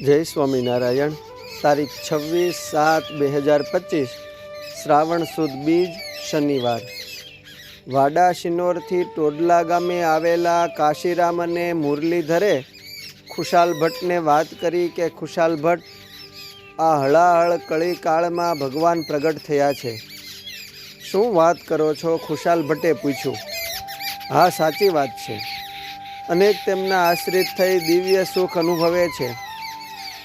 જય સ્વામિનારાયણ. તારીખ છવ્વીસ સાત બે હજાર પચીસ, શ્રાવણ સુદ બીજ શનિવાર. વાડા શિનોરથી ટોડલા ગામે આવેલા કાશીરામ અને મુરલીધરે ખુશાલ ભટ્ટને વાત કરી કે, ખુશાલ ભટ્ટ, આ હળાહળ કળી કાળમાં ભગવાન પ્રગટ થયા છે. શું વાત કરો છો? ખુશાલ ભટ્ટે પૂછ્યું. હા, સાચી વાત છે. અનેક તેમના આશ્રિત થઈ દિવ્ય સુખ અનુભવે છે.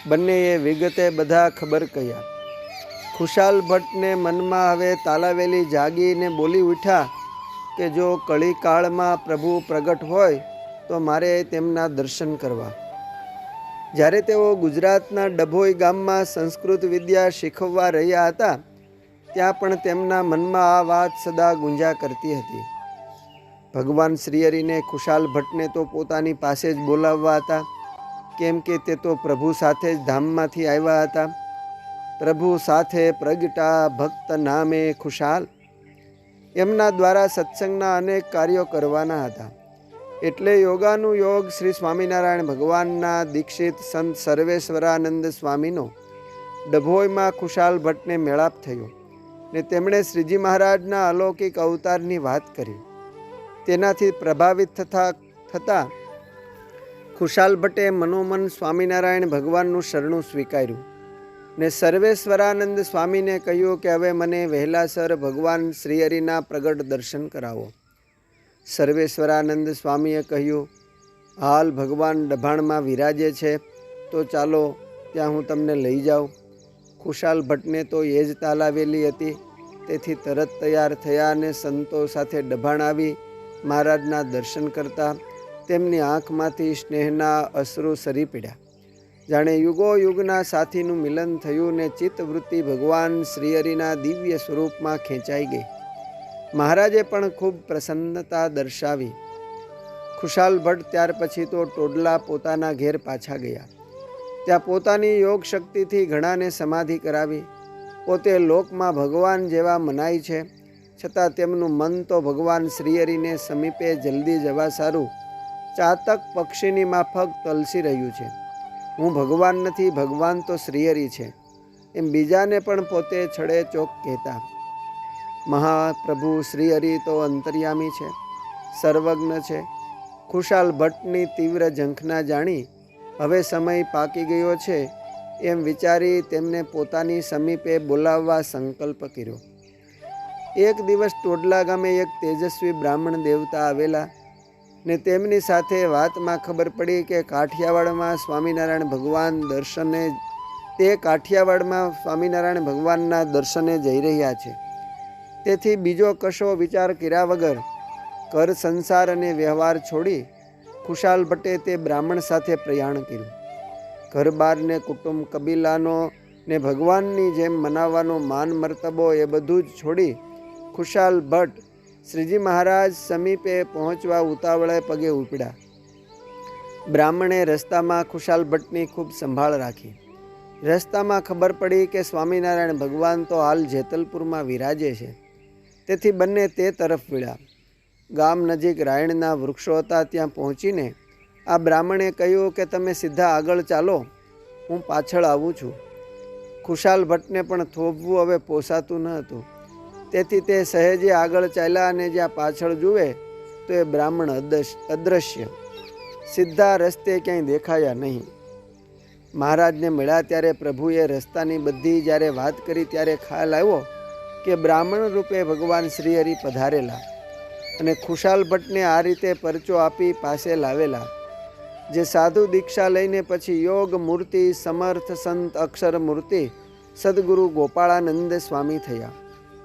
બંનેએ વિગતે બધા ખબર કહ્યા. ખુશાલ ભટ્ટને મનમાં હવે તાલાવેલી જાગીને બોલી ઉઠ્યા કે જો કળી કાળમાં પ્રભુ પ્રગટ હોય, તો મારે તેમના દર્શન કરવા. જ્યારે તેઓ ગુજરાતના ડભોઈ ગામમાં સંસ્કૃત વિદ્યા શીખવવા રહ્યા હતા, ત્યાં પણ તેમના મનમાં આ વાત સદા ગુંજા કરતી હતી. ભગવાન શ્રીહરિને ખુશાલ ભટ્ટને તો પોતાની પાસે જ બોલાવવા હતા. કેમ કે તે તો પ્રભુ સાથે જ ધામમાંથી આવ્યા હતા. પ્રભુ સાથે પ્રગટા ભક્ત નામે ખુશાલ. એમના દ્વારા સત્સંગના અનેક કાર્યો કરવાના હતા. એટલે યોગાનું યોગ શ્રી સ્વામિનારાયણ ભગવાનના દીક્ષિત સંત સર્વેશ્વરાનંદ સ્વામીનો ડભોઈમાં ખુશાલ ભટ્ટને મેળાપ થયો ને તેમણે શ્રીજી મહારાજના અલૌકિક અવતારની વાત કરી. તેનાથી પ્રભાવિત થતા, થતાં ખુશાલ ભટ્ટે મનોમન સ્વામિનારાયણ ભગવાનનું શરણું સ્વીકાર્યું ને સર્વેશ્વરાનંદ સ્વામીને કહ્યું કે હવે મને વહેલાસર ભગવાન શ્રીહરિના પ્રગટ દર્શન કરાવો. સર્વેશ્વરાનંદ સ્વામીએ કહ્યું, હાલ ભગવાન ડભાણમાં વિરાજે છે, તો ચાલો ત્યાં હું તમને લઈ જાઉં. ખુશાલ ભટ્ટને તો એ જ તાલાવેલી હતી. તેથી તરત તૈયાર થયા અને સંતો સાથે ડભાણ આવી મહારાજના દર્શન કરતા તેમની આંખમાંથી સ્નેહના અશ્રુ સરી પડ્યા. જાણે યુગો યુગના સાથીનું મિલન થયું ને ચિત્તવૃત્તિ ભગવાન શ્રીહરિના દિવ્ય સ્વરૂપમાં ખેંચાઈ ગઈ. મહારાજે પણ ખૂબ પ્રસન્નતા દર્શાવી. ખુશાલ ભટ્ટ ત્યાર પછી તો ટોડલા પોતાના ઘેર પાછા ગયા. ત્યાં પોતાની યોગ શક્તિથી ઘણાને સમાધિ કરાવી. પોતે લોકમાં ભગવાન જેવા મનાય છે. છતાં તેમનું મન તો ભગવાન શ્રીહરિને સમીપે જલ્દી જવા સારું. ચાતક પક્ષીની માફક તલસી રહ્યું છે. હું ભગવાન નથી, ભગવાન તો શ્રીયરી છે. એમ બીજાને પણ પોતે છડે ચોક કહેતા. મહાપ્રભુ શ્રીહરિ તો અંતર્યામી છે. સર્વજ્ઞ છે. ખુશાલ ભટ્ટની તીવ્ર ઝંખના જાણી, હવે સમય પાકી ગયો છે. એમ વિચારી તેમને પોતાની સમીપે બોલાવવા સંકલ્પ કર્યો. એક દિવસ ટોડલા ગામે એક તેજસ્વી બ્રાહ્મણ દેવતા આવેલા ને તેમની સાથે વાતમાં ખબર પડી કે કાઠિયાવાડમાં સ્વામિનારાયણ ભગવાન દર્શને, તે કાઠિયાવાડમાં સ્વામિનારાયણ ભગવાનના દર્શને જઈ રહ્યા છે. તેથી બીજો કશો વિચાર કર્યા વગર કર, સંસાર અને વ્યવહાર છોડી ખુશાલ ભટ્ટે તે બ્રાહ્મણ સાથે પ્રયાણ કર્યું. ઘર બારને કુટુંબ કબીલાનો ને ભગવાનની જેમ મનાવવાનો માન, મર્તબો એ બધું જ છોડી ખુશાલ ભટ્ટ શ્રીજી મહારાજ સમીપે પહોંચવા ઉતાવળે પગે ઉપડ્યા. બ્રાહ્મણે રસ્તામાં ખુશાલ ભટ્ટની ખૂબ સંભાળ રાખી. રસ્તામાં ખબર પડી કે સ્વામિનારાયણ ભગવાન તો હાલ જેતલપુરમાં વિરાજે છે. તેથી બંને તે તરફ વળ્યા. ગામ નજીક રાયણના વૃક્ષો હતા ત્યાં પહોંચીને આ બ્રાહ્મણે કહ્યું કે તમે સીધા આગળ ચાલો, હું પાછળ આવું છું. ખુશાલ ભટ્ટને પણ થોભવું હવે પોસાતું ન હતું. તેથી તે સહેજે આગળ ચાલ્યા અને જ્યાં પાછળ જુએ, તો એ બ્રાહ્મણ અદશ અદૃશ્ય સીધા રસ્તે ક્યાંય દેખાયા નહીં. મહારાજને મળ્યા ત્યારે પ્રભુએ રસ્તાની બધી જ્યારે વાત કરી ત્યારે ખ્યાલ આવ્યો કે બ્રાહ્મણ રૂપે ભગવાન શ્રીહરિ પધારેલા અને ખુશાલ ભટ્ટને આ રીતે પરચો આપી પાસે લાવેલા. જે સાધુ દીક્ષા લઈને પછી યોગ મૂર્તિ, સમર્થ સંત અક્ષર મૂર્તિ, સદગુરુ ગોપાળાનંદ સ્વામી થયા.